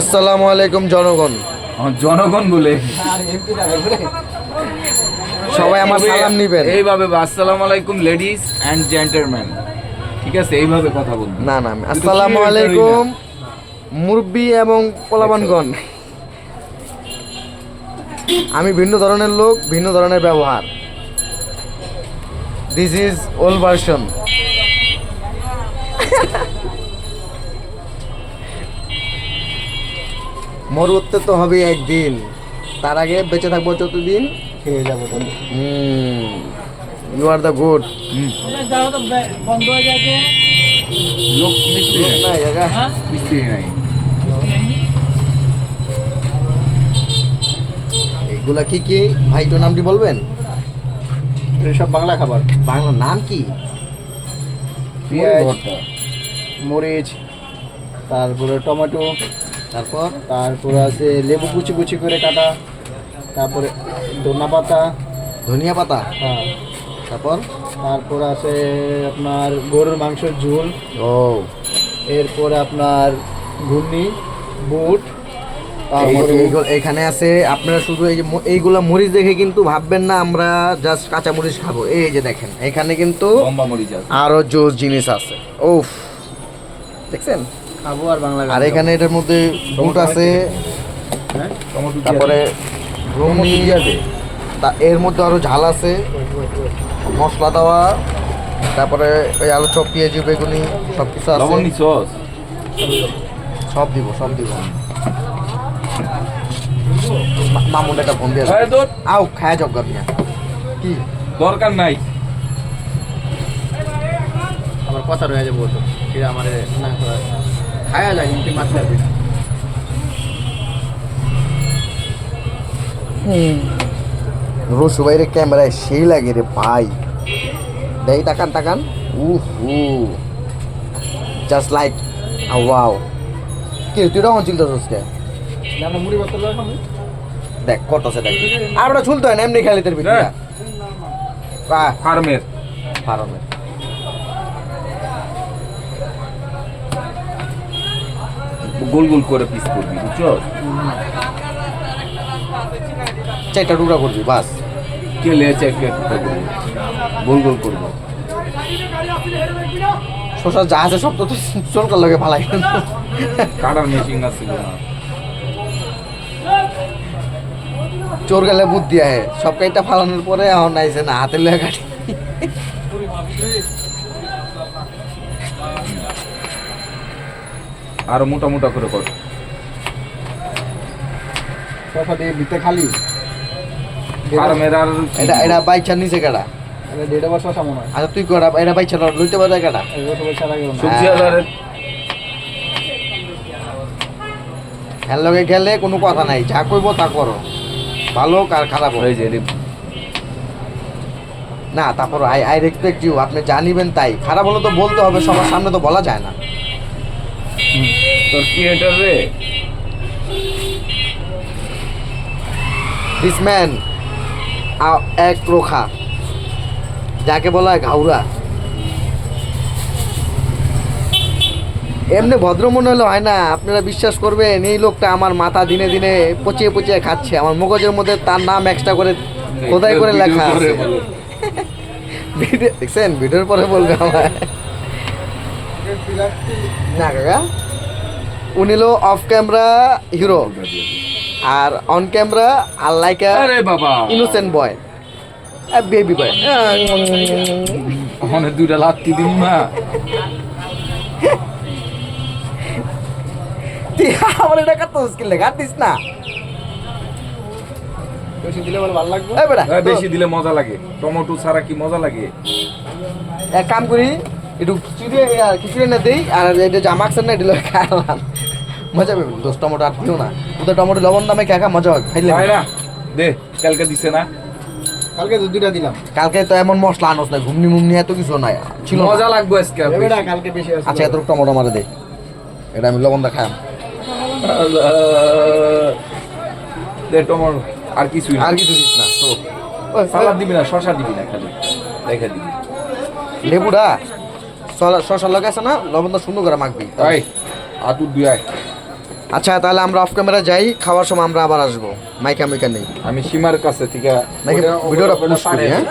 আসসালামু আলাইকুম জনগণ। জনগণ বলে। সবাই আমার সালাম নিবেন। এইভাবে আসসালামু আলাইকুম লেডিস অ্যান্ড জেন্টলম্যান ঠিক আছে এইভাবে কথা বলবেন না না আসসালামু আলাইকুম মুরব্বি এবং পোলাবানগণ আমি ভিন্ন ধরনের লোক ভিন্ন ধরনের ব্যবহার। দিস ইজ ওল্ড ভার্সন মরতে তো হবে একদিন। তার আগে বেঁচে থাকব যতদিন। খেয়ে যাব ইউ আর দ্য গুড লোক মিস্ত্রি নাই। হ্যাঁ? মিস্ত্রি নাই। এগুলা কি কি? ভাই তো নামটি বলবেন? সব বাংলা খাবার। বাংলা নাম কি? পেঁয়াজ মরিচ তারপরে টমেটো তারপর তারপর আছে লেবু কুচি কুচি করে কাটা তারপরে ধনা পাতা। ধনিয়া পাতা? হ্যাঁ। তারপর? তারপর আছে আপনার গরুর মাংসের ঝোল। ও। এরপরে আপনার ঘুগনি বুট তারপরে এখানে আছে আপনারা শুধু এই যে এইগুলা মরিচ দেখে কিন্তু ভাববেন না আমরা জাস্ট কাঁচা মরিচ খাব। এই যে দেখেন এখানে কিন্তু লম্বা মরিচ আরও জোস জিনিস আছে। উফ। দেখছেন? খাব আর বাংলা আর এখানে এটার মধ্যে বুট আছে হ্যাঁ? তারপরে ঘুগনি আছে তা এর মধ্যে আরও ঝাল আছে। মশলা দেওয়া তারপরে ওই আলু চপ পেঁয়াজি বেগুনি সব কিছু আছে সব দিব সব দিব। মামুন একটা ফোন দিয়ে আও খায়া জব গাবিয়া কি? দরকার নাই। আমার কথা রয়ে যাব তো সেটা আমার না খায়া যায় কিন্তু মাছ লাগবে। রসু বাইরে ক্যামেরায় সেই লাগে রে ভাই। দেই তাকান তাকান। উহু। জাস্ট লাইক ওয়াও কি তুই রকম চিন্তা করছিস দেখ কত আছে দেখ। আর ওটা ঝুলতে হয় না এমনি খেলে তোর ভিতরে। হ্যাঁ। ফার্মের। গোল গোল করে পিস করবি বুঝছস চারটা টুকরা করবি বাস। কে লেছে কে গোল গোল করব। শশা যা আছে সব তো চলকার লগে ফালাই। কাটার মেশিন না চোর গেলে বুদ্ধি আহে। সব কাইটা ফালানোর পরে এখন আইসে না হাতের লগে কাটি। আরও মোটা মোটা করে। কর কথা ভিতরে খালি? ফার্মের আর এটা এটা বাইচার নিচে কাটা এটা দেড় বছর সামনে আচ্ছা তুই করা এটা বাইচার লইতে পারে কাটা এই বছর বছর আগে না। সবজি আলারের হ্যার লগে গেলে কোনো কথা নাই যা কইব তা করো। ভালো আর খারাপ হোক। এই যে না তারপর আই আই রেসপেক্ট ইউ আপনি জানিবেন তাই। খারাপ হলে তো বলতে হবে সবার সামনে তো বলা যায় না। তোর কি এটা রে? দিস ম্যান এক প্রখা যাকে বলা হয় ঘাউরা। এমনি ভদ্র মনে হলে হয় না আপনারা বিশ্বাস করবেন এই লোকটা আমার মাথা দিনে দিনে পচিয়ে পচিয়ে খাচ্ছে। আমার মগজের মধ্যে তার নাম এক্সট্রা করে খোদাই করে লেখা আছে? দেখছেন? ভিডিওর পরে বলবে আমায়। না কাকা। উনি হলো অফ ক্যামেরা হিরো আর অন ক্যামেরা আর লাইক আরে বাবা। ইনোসেন্ট বয় বেবি বয় ওখানে দুইটা লাত্তি দিন না। তুই আমার এটা কত স্কিল লেখা দিস না। বেশি দিলে ভালো লাগবে? বেশি দিলে মজা লাগে। টমেটো ছাড়া কি মজা লাগে? এক কাম করি একটু আর খিচুড়ি না দেই আর এটা জামা আকসার না এটা খাওয়ালাম মজা পাবে দোষ টমেটো আর দিও না। ওদের টমেটো লবণ দামে খেয়ে মজা হবে খাইলে দে কালকে দিছে না। কালকে তো দুইটা দিলাম। কালকে তো এমন মশলা আনোস না ঘুমনি মুমনি এত কিছু নাই। ছিল। মজা লাগবে আজকে কালকে বেশি আছে। আচ্ছা এত টমেটো মারে দে। এটা আমি লবণ দা খাম। দে টমেটো আর কিছুই না। আর কিছু দিস না তো সালাদ দিবি না শশা দিবি না খালি। রেখে দিবি। লেবুটা শশা লগে আছে না লবণটা সুন্দর করে মাখবি। তাই আতুর দুই আয়। আচ্ছা তাহলে আমরা অফ ক্যামেরা যাই খাওয়ার সময় আমরা আবার আসব। মাইকা মাইকা নেই। আমি সীমার কাছে ঠিক আছে ভিডিওটা পোস্ট করি হ্যাঁ।